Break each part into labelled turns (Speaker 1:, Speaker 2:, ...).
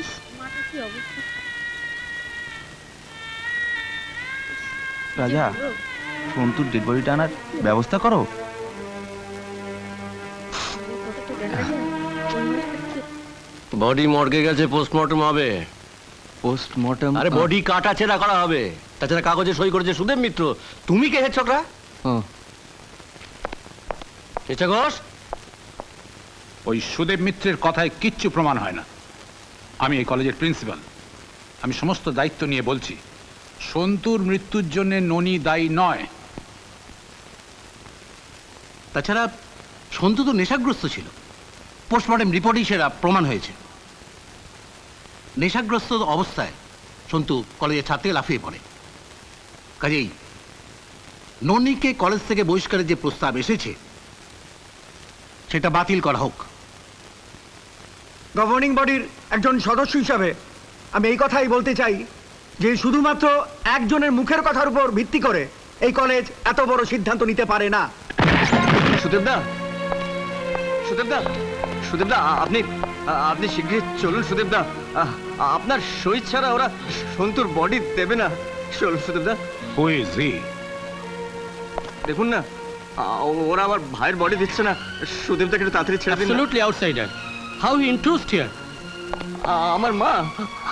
Speaker 1: ইস কি অবস্থা?
Speaker 2: রাজা। সন্তুর ডেড বডিটা আনার ব্যবস্থা করো।
Speaker 3: বডি মর্গে গেছে পোস্টমর্টম হবে।
Speaker 2: পোস্টমর্টম
Speaker 3: আরে বডি কাটা ছেঁড়া করা হবে। তাছাড়া কাগজে সই করেছে সুদেব মিত্র। তুমি কে হেড ছকরা? ঘোষ
Speaker 4: ওই সুদেব মিত্রের কথায় কিচ্ছু প্রমাণ হয় না। আমি এই কলেজের প্রিন্সিপাল। আমি সমস্ত দায়িত্ব নিয়ে বলছি, সন্তুর মৃত্যুর জন্য ননি দায়ী নয়।
Speaker 5: তাছাড়া সন্তু তো নেশাগ্রস্ত ছিল। পোস্টমর্টম রিপোর্টেই সেরা প্রমাণ হয়েছে। নেশাগ্রস্ত অবস্থায় সন্তু কলেজের ছাত্রী লাফিয়ে পড়ে। কাজেই ননিকে কলেজ থেকে বহিষ্কারের যে প্রস্তাব এসেছে, সেটা বাতিল করা হোক।
Speaker 6: গভর্নিং বডির একজন সদস্য হিসাবে আমি এই কথাই বলতে চাই যে শুধুমাত্র একজনের মুখের কথার উপর ভিত্তি করে এই কলেজ এত বড় সিদ্ধান্ত নিতে পারে না।
Speaker 7: সুদেবদা সুদেবদা সুদেবদা আপনি আপনি শীঘ্রই চলুন সুদেবদা। আপনার সই ছাড়া ওরা সন্তুর বডি দেবে না। চলুন সুদেবদা। দেখুন না ওরা আমার ভাইয়ের বডি দিচ্ছে না। সুদেবদাকে একটু তাড়াতাড়ি ছেড়ে দিন না।
Speaker 3: Absolutely outsider how he intrudes here
Speaker 7: আমার মা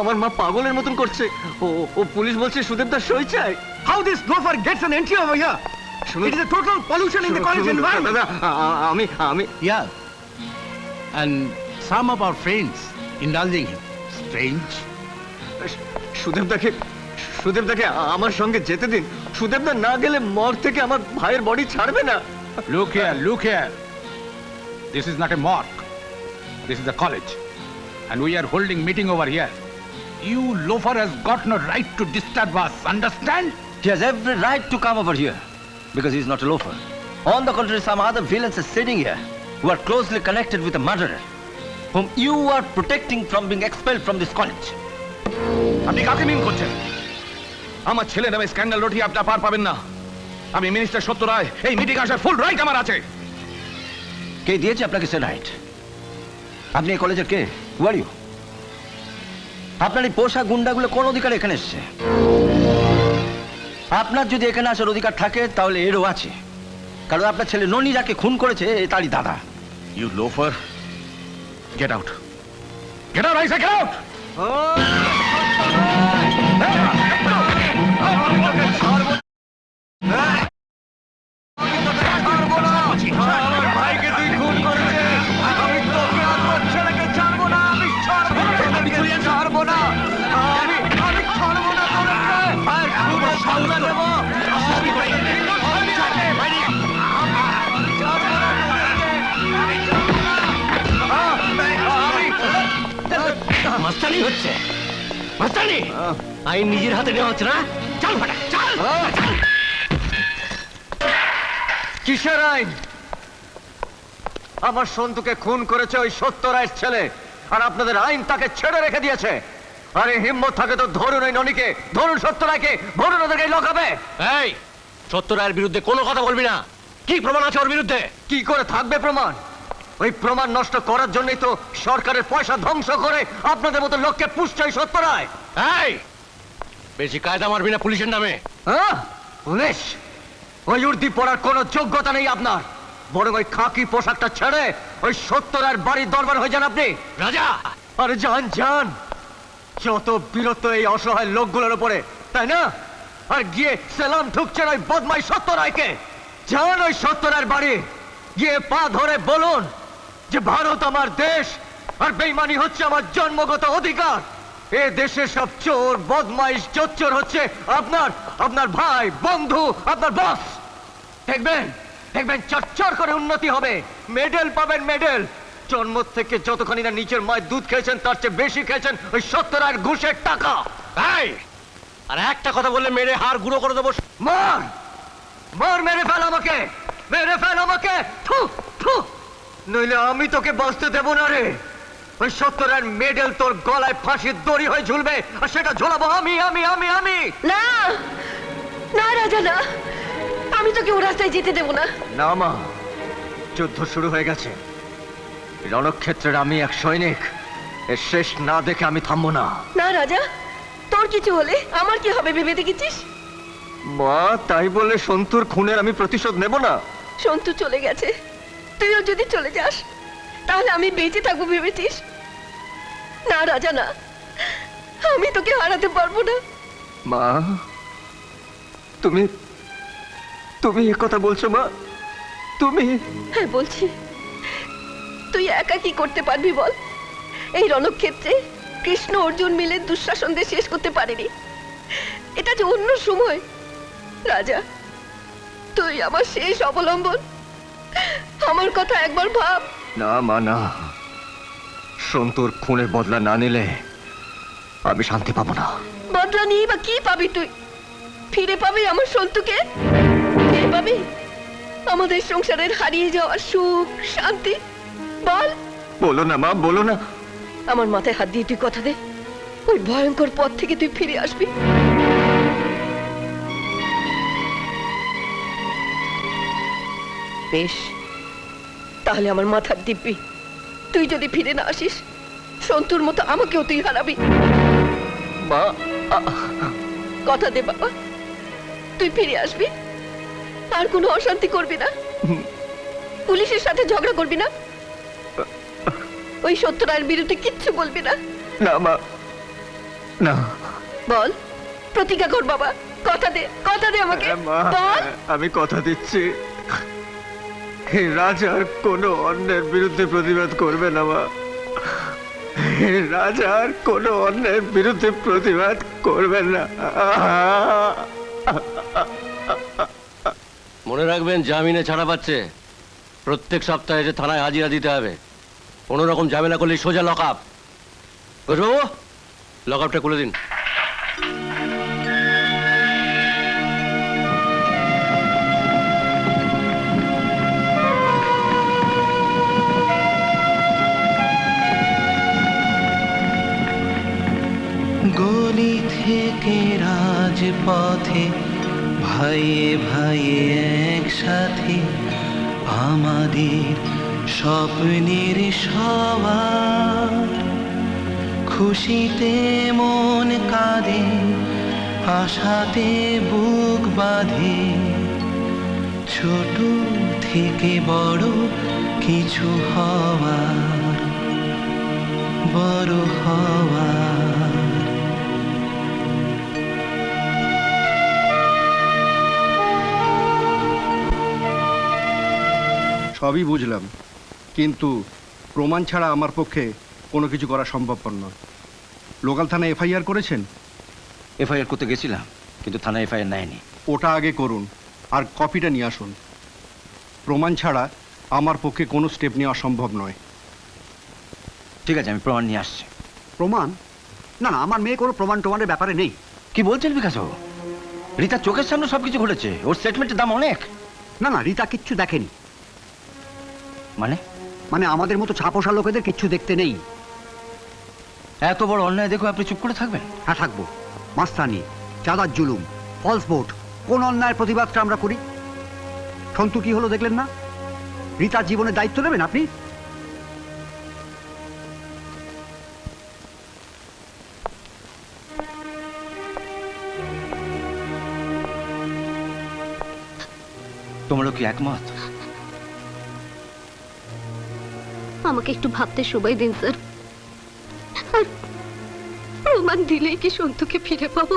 Speaker 7: আমার মা পাগলের মতন করছে ও ও পুলিশ বলছে সুদেবদা সই চাই
Speaker 6: how this loafer gets an entry over here is a pollution in the college
Speaker 7: শুনুন,
Speaker 6: এনভায়রনমেন্ট
Speaker 7: দাদা আ- আ- আমি আমি
Speaker 5: Yeah. And some of our friends indulging him. Strange.
Speaker 7: সুদেবদাকে সুদেবদাকে আমার সঙ্গে যেতে দিন সুদেবদা না গেলে মর থেকে আমার ভাইয়ের বডি ছাড়বে না
Speaker 4: Look here, look here. This is not a morgue. This is a college. And we are holding meeting over here. You loafer has got no right to disturb us, understand?
Speaker 8: He has every right to come over here because he is not a loafer. On the contrary, some other villains are sitting here who are closely connected with a murderer whom you are protecting from being expelled from this college.
Speaker 5: আপনি কাকে মিন করছেন আমার ছেলে নামে scandal রটিয়ে আপনার পার পাবেন না আমি মিনিস্টার সত্য রায় এই মিটিং আসার ফুল রাইট আমার আছে
Speaker 8: কে দিয়েছে আপনাকে সে রাইট আপনি এই কলেজের কে? ওয়ারিও ইউ আপনার এই পোষা গুন্ডাগুলো কোন অধিকার এখানে এসছে? আপনার যদি এখানে আসার অধিকার থাকে তাহলে এরও আছে। কারণ আপনার ছেলে ননি যাকে খুন করেছে এ তারই দাদা।
Speaker 5: You loafer get out get out I say get out
Speaker 3: মাস্টানি আইন নিজের হাতে নেওয়া হচ্ছে না। চল ফাটা চল
Speaker 7: কিসের আইন? আমার সন্তুকে খুন করেছে ওই সত্য রায়ের ছেলে আর আপনাদের আইন তাকে ছেড়ে রেখে দিয়েছে। আরে হিম্মত থাকে তো ধরুন ওই ননীকে ধরুন সত্য রায়কে ধরুন ওদেরকে লকাবে
Speaker 3: এই সত্য রায়ের বিরুদ্ধে কোনো কথা বলবি না। কি প্রমাণ আছে ওর বিরুদ্ধে?
Speaker 7: কি করে থাকবে প্রমাণ? ওই প্রমাণ নষ্ট করার জন্যই তো সরকারের পয়সা ধ্বংস করে আপনাদের মতো লোককে পুষছে ওই সত্য রায়
Speaker 3: এই! বেশি কায়দা মারবি না পুলিশের নামে।
Speaker 7: হ্যাঁ? পুলিশ? ওই উর্দি পড়ার কোনো যোগ্যতা নেই আপনার। বরং ওই খাকি পোশাকটা ছেড়ে ওই সত্তর আর বাড়ির দরবার হয়ে যান আপনি।
Speaker 3: রাজা!
Speaker 7: আরে যান যান। যত বিরত এই অসহায় লোকগুলোর উপরে তাই না? আর গিয়ে সেলাম ঠুকছেন ওই বদমাই সত্য রায়কে যান ওই সত্য রায়ের বাড়ি। গিয়ে পা ধরে বলুন। যে ভারত আমার দেশ আর বেইমানি হচ্ছে আমার জন্মগত অধিকার। এ দেশের সব চোর বদমাইশ চোর হচ্ছে আপনার আপনার ভাই বন্ধু আপনার বস দেখবেন দেখবেন চচ্চর করে উন্নতি হবে। মেডেল পাবেন মেডেল জন্ম থেকে যতখানি না নিচের মায়ের দুধ খেয়েছেন তার চেয়ে বেশি খেয়েছেন ওই সত্তর আর ঘুষের টাকা।
Speaker 3: এই আর একটা কথা বললে মেরে হাড় গুঁড়ো করে দেবো।
Speaker 7: মার! মার মেরে ফেল আমাকে! মেরে ফেল আমাকে! থু থু। নইলে আমি তোকে বাঁচতে দেবো না রে। ওই সত্তর আর মেডেল তোর গলায় ফাঁসির দড়ি হয়ে ঝুলবে আর সেটা ঝোলাবো আমি আমি আমি আমি।
Speaker 1: না না রাজা না। আমি তোকে ও রাস্তায় যেতে দেবো না।
Speaker 7: না মা যুদ্ধ শুরু হয়ে গেছে। রণক্ষেত্রের আমি এক সৈনিক এর শেষ না দেখে আমি থামবো না।
Speaker 1: না রাজা তোর কিছু হলে আমার কি হবে ভেবে দেখেছিস?
Speaker 7: মা তাই বলে সন্তুর খুনের আমি প্রতিশোধ নেব না।
Speaker 1: সন্তু চলে গেছে। তুইও যদি চলে যাস তাহলে আমি বেঁচে থাকব ভেবেছিস? না রাজা না। আমি তোকে হারাতে পারব না।
Speaker 7: মা তুমি তুমি এ কথা বলছো মা? তুমি?
Speaker 1: হ্যাঁ বলছি। তুই একা কি করতে পারবি বল? এই রণক্ষেত্রে কৃষ্ণ অর্জুন মিলে দুঃশাসনদের শেষ করতে পারেনি। এটা যে অন্য সময়। রাজা তুই আমার শেষ অবলম্বন। আমার কথা একবার ভাব।
Speaker 7: না মা না। সন্তুর খুনের বদলা না নিলে আমি শান্তি পাবো না।
Speaker 1: বদলা নিয়ে বা কি পাবি তুই? ফিরে পাবি আমার সন্তুকে? ফিরে পাবি? আমাদের সংসারের হারিয়ে যাওয়া সুখ শান্তি। বল।
Speaker 7: বলো না মা বলো না।
Speaker 1: আমার মাথায় হাত দিয়ে তুই কথা দে। ওই ভয়ঙ্কর পথ থেকে তুই ফিরে আসবি। বেশ। তাহলে আমার মাথার দিব্যি। তুই যদি ফিরে না আসিস সন্তুর মতো আমাকেও তুই হারাবি।
Speaker 7: মা
Speaker 1: কথা দে বাবা। তুই ফিরে আসবি। আর কোনো অশান্তি করবি না। পুলিশের সাথে ঝগড়া করবি না। ওই সত্যরায়ের বিরুদ্ধে কিচ্ছু বলবি না।
Speaker 7: না মা। না।
Speaker 1: বল। প্রতিজ্ঞা কর বাবা। কথা দে কথা দে আমাকে।
Speaker 7: হ্যাঁ,
Speaker 1: বল।
Speaker 7: আমি কথা দিচ্ছি। রাজার কোনো অন্যের বিরুদ্ধে প্রতিবাদ করবে না, মা। রাজার কোনো অন্যের বিরুদ্ধে প্রতিবাদ করবেন না।
Speaker 3: মনে রাখবেন, জামিনে ছাড়া পাচ্ছে। প্রত্যেক সপ্তাহে যে থানায় হাজিরা দিতে হবে। কোনো রকম ঝামেলা করলে সোজা লক আপ। বুঝব লক আপটা খুলে দিন।
Speaker 2: গলি থেকে রাজপথে ভাইয়ে ভাইয়ে একসাথে আমাদের স্বপ্নের সবার। খুশিতে মন কাঁদে, আশাতে বুক বাঁধে। ছোট থেকে বড় কিছু হওয়ার, বড় হওয়ার
Speaker 6: সবই বুঝলাম। কিন্তু প্রমাণ ছাড়া আমার পক্ষে কোনো কিছু করা সম্ভবপর নয়। লোকাল থানায় এফআইআর করেছেন?
Speaker 8: এফআইআর করতে গেছিলাম কিন্তু থানা এফআইআর নেয়নি।
Speaker 6: ওটা আগে করুন আর কপিটা নিয়ে আসুন। প্রমাণ ছাড়া আমার পক্ষে কোনো স্টেপ নেওয়া সম্ভব নয়।
Speaker 8: ঠিক আছে আমি প্রমাণ নিয়ে আসছি।
Speaker 5: প্রমাণ? না না আমার মেয়ে কোনো প্রমাণ টমানের ব্যাপারে নেই।
Speaker 8: কি বলছেন বিকাশ বাবু? রীতার চোখের সামনে সবকিছু ঘটেছে ওর স্টেটমেন্টের দাম অনেক।
Speaker 5: না না রীতা কিচ্ছু দেখেনি।
Speaker 8: মানে?
Speaker 5: মানে আমাদের মতো ছাপোষা লোকেদের কিচ্ছু দেখতে নেই।
Speaker 8: এত বড় অন্যায় দেখো আপনি চুপ করে থাকবেন?
Speaker 5: হ্যাঁ থাকব। মাস্তানি চাঁদার জুলুম ফলস ভোট কোন অন্যায়ের প্রতিবাদটা আমরা করি? সন্তু কি হলো দেখলেন না? রীতার জীবনের দায়িত্ব নেবেন আপনি?
Speaker 8: তোমরা কি একমত?
Speaker 9: আমাকে একটু ভাবতে সময় দিন, স্যার। আর প্রমাণ দিলেই কি সন্তুকে ফিরে পাবো?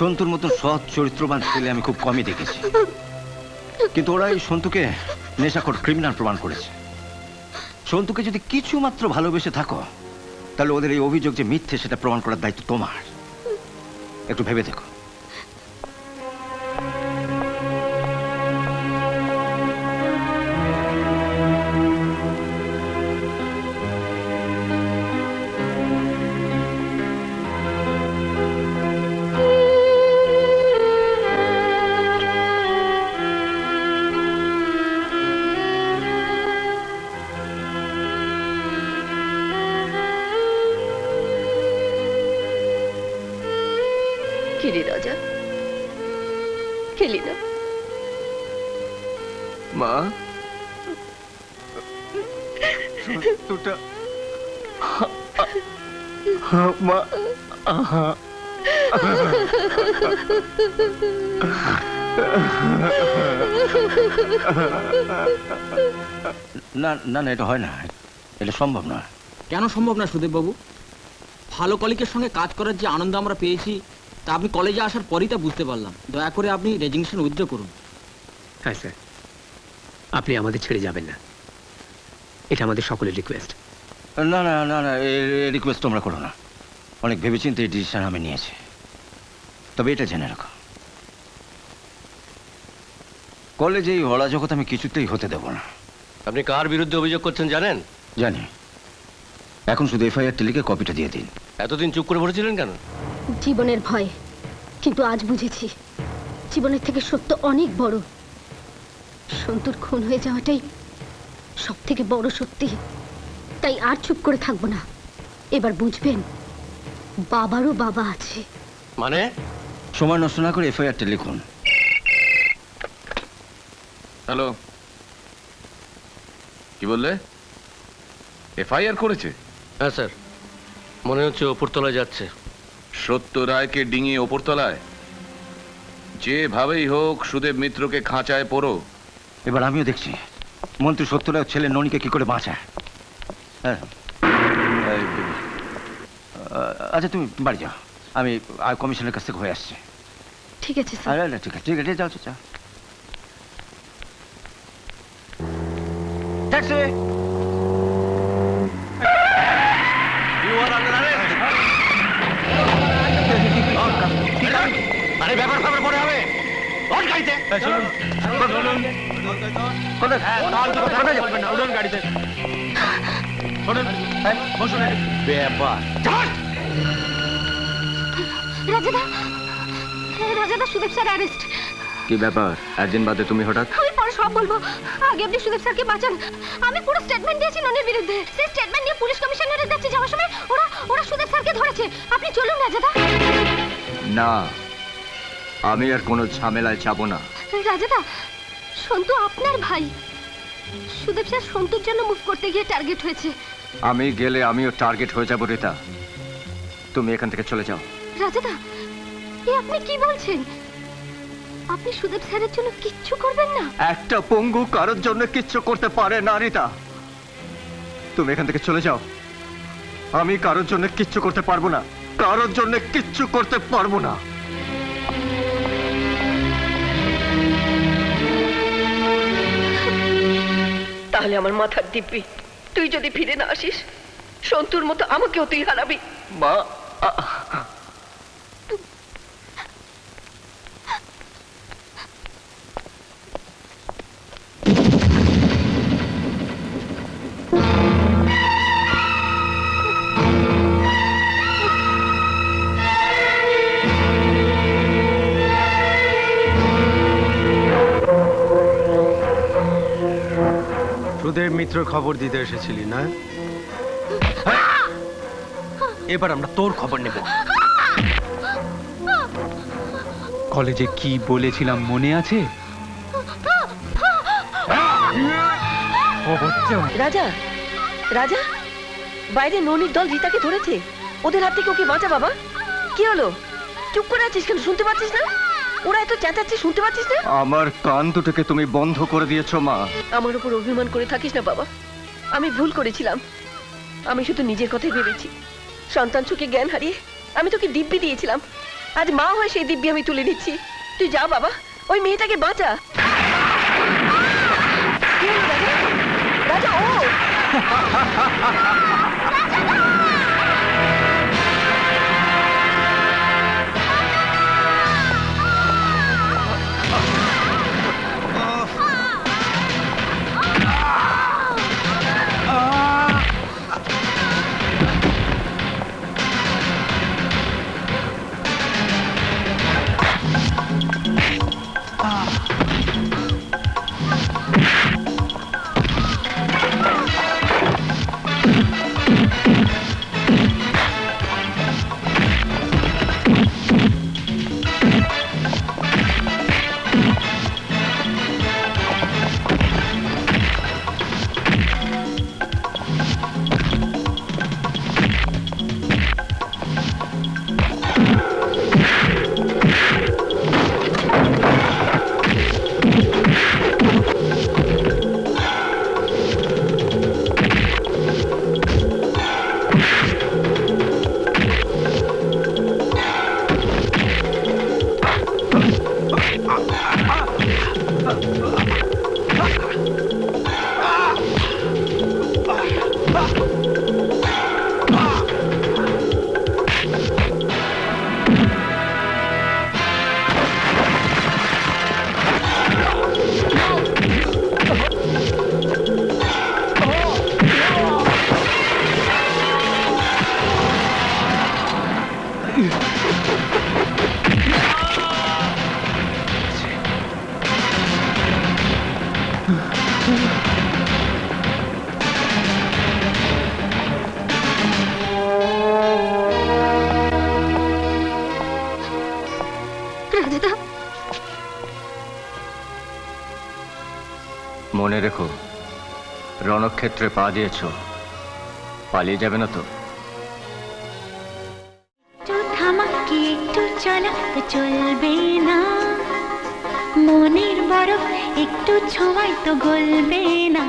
Speaker 8: সন্তুর মতো সৎ, চরিত্রবান ছেলে আমি খুব কমই দেখেছি। কিন্তু ওরা এই সন্তুকে নেশাখোর ক্রিমিনাল প্রমাণ করেছে। সন্তুকে যদি কিছু মাত্র ভালোবেসে থাকো, তাহলে ওদের এই অভিযোগ যে মিথ্যে, সেটা প্রমাণ করার দায়িত্ব তোমার। একটু ভেবে দেখো।
Speaker 1: রাজা। খেলি না।
Speaker 7: মা? সত্যটা মা?
Speaker 8: না না না এটা হয় না। এটা সম্ভব নয়
Speaker 10: কেন সম্ভব না সুদেব বাবু ভালো কলিকের সঙ্গে কাজ করার যে আনন্দ আমরা পেয়েছি তা আপনি কলেজে আসার পরই তা বুঝতে পারলাম। দয়া করে আপনি রেজিগনেশন উইথড্র করুন।
Speaker 11: হ্যাঁ স্যার। আপনি আমাদের ছেড়ে যাবেন না। এটা আমাদের সকলের রিকোয়েস্ট
Speaker 8: না না না না রিকোয়েস্ট তোমরা করো না। অনেক ভেবেচিন্তে এই ডিসিশন আমি নিয়েছি। তবে এটা জেনে রাখো। কলেজে এই হলা জগৎ আমি কিছুতেই হতে দেব না।
Speaker 3: আপনি কার বিরুদ্ধে অভিযোগ করছেন জানেন?
Speaker 8: জানি। এখন শুধু এফআইআর টেলিকে কপিটা দিয়ে দিন।
Speaker 3: এতদিন চুপ করে বসেছিলেন কেন?
Speaker 9: জীবনের ভয়। কিন্তু আজ বুঝেছি জীবনের থেকে সত্য অনেক বড়। সন্তুর খুন হয়ে যাওয়াটাই সব থেকে বড় সত্যি। তাই আর চুপ করে থাকব না। এবার বুঝবেন বাবারও বাবা আছে।
Speaker 3: মানে?
Speaker 8: সময় নষ্ট না করে এফআইআরটা লিখুন।
Speaker 4: হ্যালো। কি বললে? এফআইআর করেছে?
Speaker 3: হ্যাঁ স্যার। মনে হচ্ছে ওপরতলায় যাচ্ছে।
Speaker 4: সত্য রায়কে ডিঙিয়ে ওপরতলায়। যেভাবেই হোক সুদেব মিত্রকে খাঁচায় পড়ো।
Speaker 8: এবার আমিও দেখছি। মন্ত্রী সত্যরাও ছেলে ননীকে কি করে বাঁচায়? হ্যাঁ। আচ্ছা তুমি বাড়ি যাও। আমি আয় কমিশনের কাছ থেকে হয়ে আসছি।
Speaker 9: ঠিক আছে স্যার।
Speaker 8: আরে আরে, ঠিক আছে ঠিক আছে যাও যাও, যাও। ট্যাক্সি
Speaker 3: আরে ব্যাপার ব্যাপার পরে হবে। ওর গাড়িতে। ব্যাপার।
Speaker 9: রাজাদা রাজাদা সুদেব স্যার অ্যারেস্ট।
Speaker 8: কি ব্যাপার? একদিন বাদে তুমি হঠাৎ?
Speaker 9: আমি পরে সব বলব। আগে আপনি সুদেব স্যারকে বাঁচান। আমি পুরো স্টেটমেন্ট দিয়েছি ননির বিরুদ্ধে। সেই স্টেটমেন্ট নিয়ে পুলিশ কমিশনারের কাছে যাওয়ার সময় ওরা ওরা সুদেব স্যারকে ধরেছে। আপনি চলুন রাজাদা
Speaker 8: না আমি আর কোনো ঝামেলায় যাব না।
Speaker 9: রাজাদা সন্তু আপনার ভাই। সুদেব স্যার সন্তুর জন্য মুভ করতে গিয়ে টার্গেট হয়েছে।
Speaker 8: আমি গেলে আমিও টার্গেট হয়ে যাব রিতা। তুমি এখান থেকে চলে যাও।
Speaker 9: রাজাদা এ আপনি কি বলছেন? আপনি সুদেব স্যারের জন্য কিচ্ছু করবেন না?
Speaker 8: একটা পঙ্গু কারোর জন্য কিচ্ছু করতে পারে না রিতা। তুমি এখান থেকে চলে যাও। আমি কারোর জন্য কিচ্ছু করতে পারব না। কারোর জন্য কিচ্ছু করতে পারব না।
Speaker 1: তাহলে আমার মাথার দিব্যি। তুই যদি ফিরে না আসিস, সন্তুর মতো আমাকেও তুই হারাবি।
Speaker 7: মা
Speaker 6: সুদেব মিত্র খবর দিতে এসেছিলি, না?
Speaker 7: এবার আমরা তোর খবর নেব।
Speaker 4: কলেজে কি বলেছিলাম মনে আছে?
Speaker 1: রাজা রাজা, বাইরে ননির দল রিতাকে ধরেছে। ওদের হাত থেকে ওকে বাঁচা, বাবা। কি হলো? চুপ করে আছিস কেন? শুনতে পাচ্ছিস না? ওরা এত চেঁচাচ্ছে শুনতে পাচ্ছিস না?
Speaker 8: আমার কান দুটোকে তুমি বন্ধ করে দিয়েছ মা।
Speaker 1: আমার উপর অভিমান করে থাকিস না বাবা। আমি ভুল করেছিলাম। আমি শুধু নিজের কথাই ভেবেছি। সন্তান সুখে জ্ঞান হারিয়ে আমি তোকে দিব্যি দিয়েছিলাম। আজ মা হয়ে সেই দিব্যি আমি তুলে নিচ্ছি। তুই যা বাবা। ওই মেয়েটাকে বাঁচা? রাজা ও!
Speaker 7: মনে রেখো, রণক্ষেত্রে পা দিয়েছ, পালিয়ে যাবে না তো।
Speaker 12: একটু থামাকে একটু চলা, চলবে না। মনের বরফ একটু ছোঁয়ায় তো গলবে না।